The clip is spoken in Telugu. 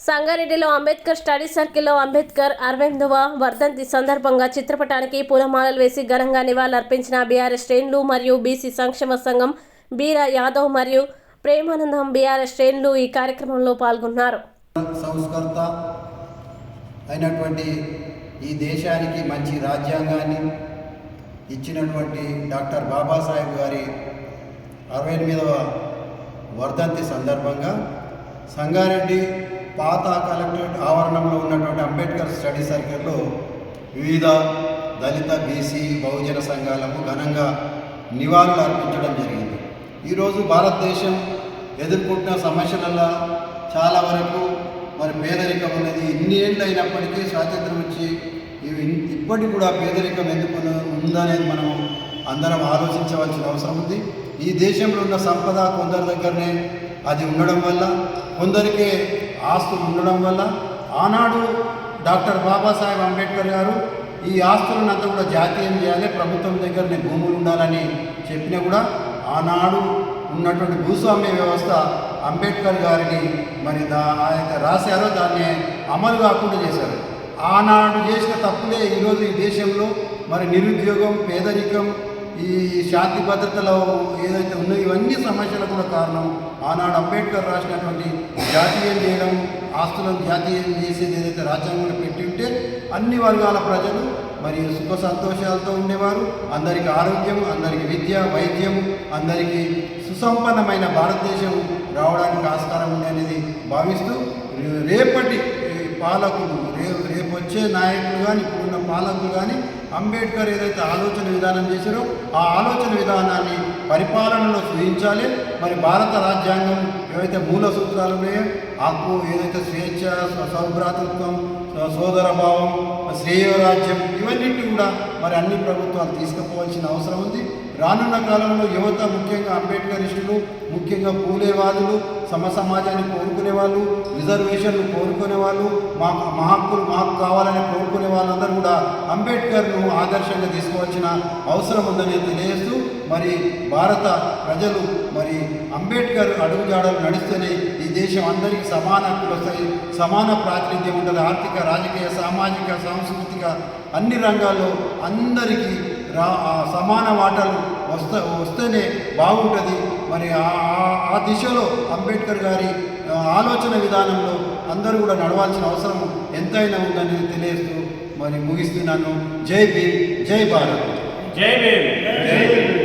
సంగారెడ్డిలో అంబేద్కర్ స్టడీ సర్కిల్లో అంబేద్కర్ అరవిందవ వర్ధంతి సందర్భంగా చిత్రపటానికి పూలమాలలు వేసి ఘనంగా నివాళులర్పించిన బీఆర్ఎస్ శ్రేణులు మరియు బీసీ సంక్షేమ సంఘం బీరా యాదవ్ మరియు ప్రేమానందం బీఆర్ఎస్ శ్రేణులు ఈ కార్యక్రమంలో పాల్గొన్నారు. సంస్కర్త అయినటువంటి ఈ దేశానికి మంచి రాజ్యాంగాన్ని ఇచ్చినటువంటి డాక్టర్ బాబాసాహెబ్ గారి అరవై ఎనిమిదవ వర్ధంతి సందర్భంగా సంగారెడ్డి పాత కలెక్టరేట్ ఆవరణంలో ఉన్నటువంటి అంబేద్కర్ స్టడీ సర్కిల్లో వివిధ దళిత బీసీ బహుజన సంఘాలకు ఘనంగా నివాళులు అర్పించడం జరిగింది. ఈరోజు భారతదేశం ఎదుర్కొంటున్న సమస్యలలో చాలా వరకు మరి పేదరికం ఉన్నది ఇన్ని ఏళ్ళు అయినప్పటికీ స్వాతంత్రం వచ్చి ఇప్పటికి కూడా పేదరికం ఎందుకు ఉందనేది మనం అందరం ఆలోచించవలసిన అవసరం ఉంది. ఈ దేశంలో ఉన్న సంపద కొందరి దగ్గరనే అది ఉండడం వల్ల కొందరికే ఆస్తులు ఉండడం వల్ల ఆనాడు డాక్టర్ బాబాసాహెబ్ అంబేద్కర్ గారు ఈ ఆస్తులను అంతా కూడా జాతీయం చేయాలి ప్రభుత్వం దగ్గరనే భూములు ఉండాలని చెప్పినా కూడా ఆనాడు ఉన్నటువంటి భూస్వామ్య వ్యవస్థ అంబేద్కర్ గారిని మరి దా ఆయన రాశారో దాన్ని అమలు కాకుండా చేశారు. ఆనాడు చేసిన తప్పులే ఈరోజు ఈ దేశంలో మరి నిరుద్యోగం పేదరికం ఈ శాంతి భద్రతలో ఏదైతే ఉన్నాయో ఇవన్నీ సమస్యలకు కూడా కారణం. ఆనాడు అంబేద్కర్ రాసినటువంటి జాతీయం చేయడం ఆస్తులను జాతీయం చేసేది ఏదైతే రాజ్యాంగంలో పెట్టి ఉంటే అన్ని వర్గాల ప్రజలు మరియు సుఖ సంతోషాలతో ఉండేవారు. అందరికీ ఆరోగ్యం అందరికీ విద్య వైద్యం అందరికీ సుసంపన్నమైన భారతదేశం రావడానికి ఆస్కారం ఉంది అనేది భావిస్తూ రేపటి పాలకులు. రేపు రేపు వచ్చే నాయకులు కానీ ఇప్పుడున్న పాలకులు కానీ అంబేద్కర్ ఏదైతే ఆలోచన విధానం చేశారో ఆ ఆలోచన విధానాన్ని పరిపాలనలో చూపించాలి మరి భారత రాజ్యాంగం ఏవైతే మూల సూత్రాలు ఉన్నాయో హక్కు ఏదైతే స్వేచ్ఛ సౌభ్రాతృత్వం సోదరభావం శ్రేయోరాజ్యం ఇవన్నింటినీ కూడా మరి అన్ని ప్రభుత్వాలు తీసుకుపోవాల్సిన అవసరం ఉంది. రానున్న కాలంలో యువత ముఖ్యంగా అంబేద్కరిస్టులు ముఖ్యంగా పూలేవాదులు సమ సమాజాన్ని కోరుకునే వాళ్ళు రిజర్వేషన్లు కోరుకునే వాళ్ళు మా మా హక్కులు మాకు కావాలని కోరుకునే వాళ్ళందరూ కూడా అంబేద్కర్ను ఆదర్శంగా తీసుకోవాల్సిన అవసరం ఉందని తెలియజేస్తూ మరి భారత ప్రజలు మరి అంబేద్కర్ అడుగుజాడలు నడిస్తేనే ఈ దేశం అందరికీ సమాన హక్కులు వస్తాయి. సమాన ప్రాతినిధ్యం ఉంటుంది. ఆర్థిక రాజకీయ సామాజిక సాంస్కృతిక అన్ని రంగాల్లో అందరికీ రా ఆ సమాన వాటాలు వస్త వస్తేనే బాగుంటుంది. మరి ఆ- దిశలో అంబేద్కర్ గారి ఆలోచన విధానంలో అందరూ కూడా నడవాల్సిన అవసరం ఎంతైనా ఉందని తెలియజేస్తూ మరి ముగిస్తున్నాను. జై భీమ్ జై భారత్. జై భీమ్.